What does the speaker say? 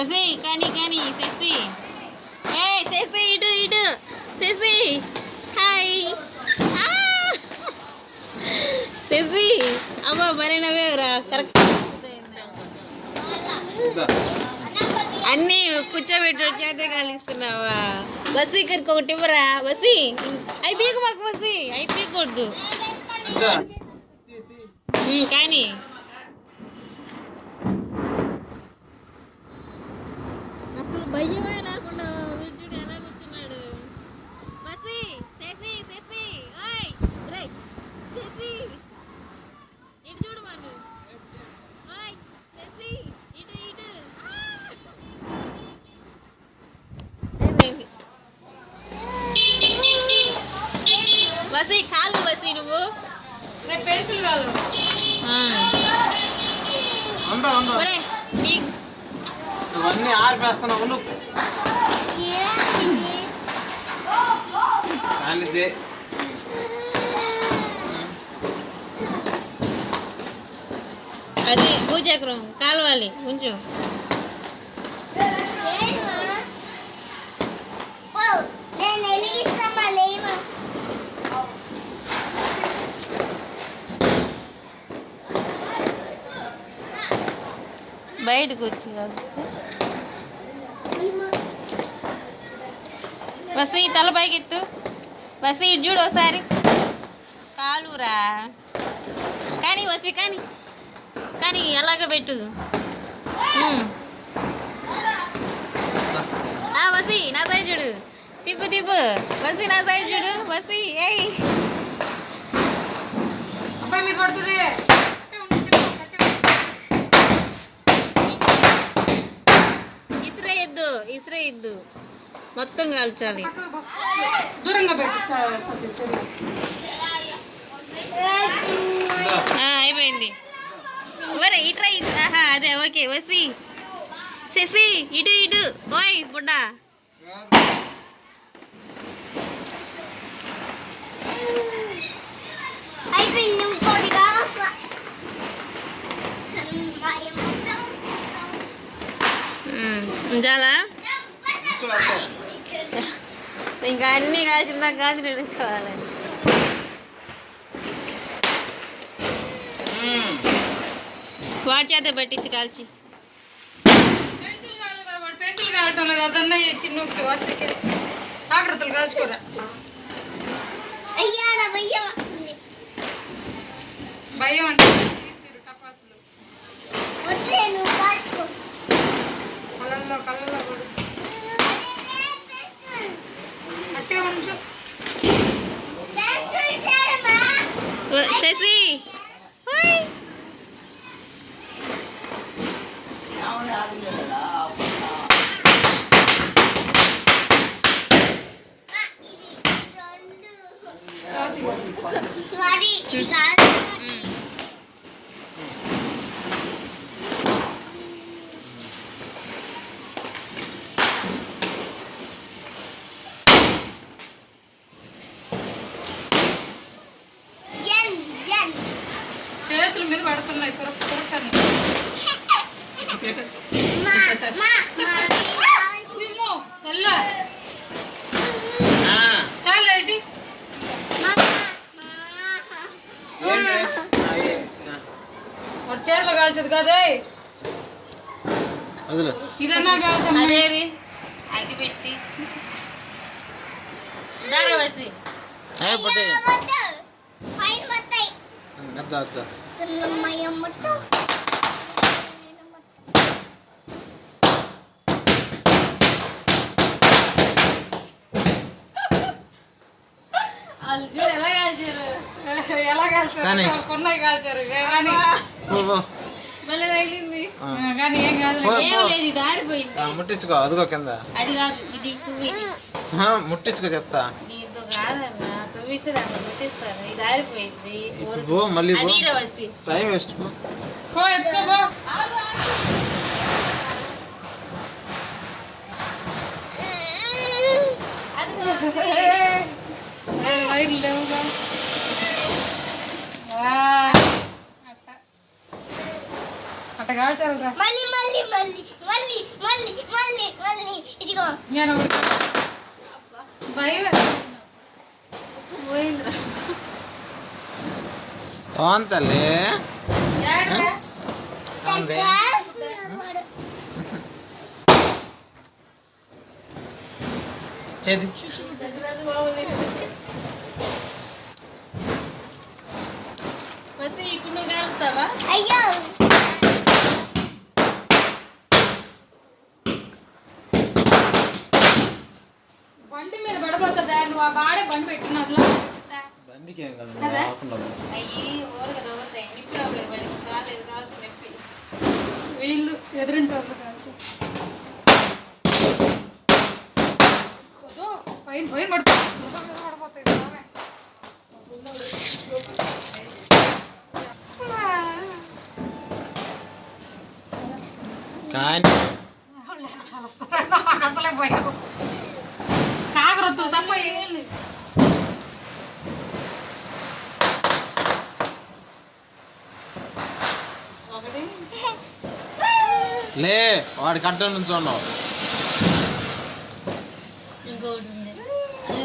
బసి కానీ కానీ శశి ఏ శశి ఇటు ఇటు శశి హాయ్! శశి అమ్మ మరి నవ్వేవరా కరెక్ట్ అన్నీ కూర్చోబెట్టి చేతే కాలిస్తున్నావా? బస్సు ఇక్కడికి ఒకటి ఇవ్వరా? బస్సి పీక మాకు బస్సి ఉమ్, కానీ అసలు భయమే లేకుండా కూర్చుని ఎలా కూర్చున్నాడు బస్సి శశి శశి ఓయ్ రేయ్ శశి ఇటు చూడు మను ఓయ్ శశి ఇటు ఇటు ఆ! ఏమైంది బస్సి కాలు బస్సి నువ్వు పెన్సిల్ కాదు ఆ. ఉండు ఉండు ఇవన్నీ ఆరిపేస్తున్నావు నువ్వు. కాలిదే. అది భూచక్రం కాలవాలి కొంచెం నేను వెలిగిస్తామా లేమా బయటకు వచ్చి కలిస్తే. బస్సు ఈ తల పైకి ఎత్తు. బస్సు ఇటు చూడు ఒకసారి కాలురా. కానీ వసి కానీ కానీ ఎలాగ పెట్టు. ఆ వసి నా సైడ్ చూడు. తిప్పు తిప్పు. వసి నా సైడ్ చూడు. వసి ఏయ్. అబ్బాయి మీ కొడుతుంది ఇసిరేయద్దు ఇసిరేయద్దు మొత్తం కాల్చాలి. దూరంగా అయిపోయింది. ఒరే ఇట్రా ఇటు ఆహా అదే ఓకే వసి. శశి ఇటు ఇటు. ఓయ్ బుడ్డా అయిపోయింది ఇంకోటిగా ఉమ్, చాలా ఇంకా అన్ని కాల్చిందా కాల్చి నిలుచోవాలి వాడి చేత పట్టించి కాల్చి. పెన్సిల్ కాదు కదా, వాడు పెన్సిల్ కావటం లేదు. అదన్నా చిన్న వాసకి ఆకృతులు కాల్చుకోరా. భయం అంటే కళ్ళల్లో కళ్ళల్లో కూడా అట్టే ఉంచు ఓ, శశి ఓయ్. చేతుల మీద పడుతున్నాయి. సురక్ష సురక్షని మా మా మా ఏమో తెల్ల చాలా ఏంటి మా వాడు చేతిలో కాల్చదు కదే. ఇదన్నా కాల్చమ్మా. అదేది? అగ్గి పెట్టి. దారా వసి. ఏ పట్టే. పైన వస్తాయి అద్ద అద్ద సున్నమయం మొత్తం వాళ్ళు చూడు ఎలా కాల్చారు ఎలా కాల్చారు కానీ. వాళ్ళు కొన్నాయి కాల్చారు ఏ కానీ పో పో మళ్ళీ తగిలింది ఆ. ఆ, కానీ ఏం కాదు పో, ఏం పో. లేదు ఇది ఆరిపోయింది ఆ, ముట్టించుకో అదిగో కింద అది కాదు ఇది సువ్వి ఆ, ముట్టించుకో చెప్తా దీంతో కాదన్న సువ్విస్తే పెట్టిస్తాను ఇది ఆరిపోయింది. ఇప్పుడు పో మళ్ళీ అది టైం వేస్ట్ పో అట్ట. అట్ట కాల్చాలరా మళ్ళీ మళ్ళీ మళ్ళీ మళ్ళీ మళ్ళీ మళ్ళీ మళ్ళీ. ఇదిగో. నేను భయం పోయిందిరా. తోంతలే చేతి కలుస్తావా అయ్యో. బండి మీద పడబోతుందా నువ్వు ఆ బాడే బండి పెట్టిన అట్లా బండికి ఏం కదా? అయ్యి ఇప్పుడు కాలేదు కాదు నొప్పి వీళ్ళు ఎదురింటి వాళ్ళు కాదు కానీ అసలే పోయావు తప్ప ఏం లే వాడి కట్ట నుంచి ఉన్నావు. ఇంకోటి ఉంది. అది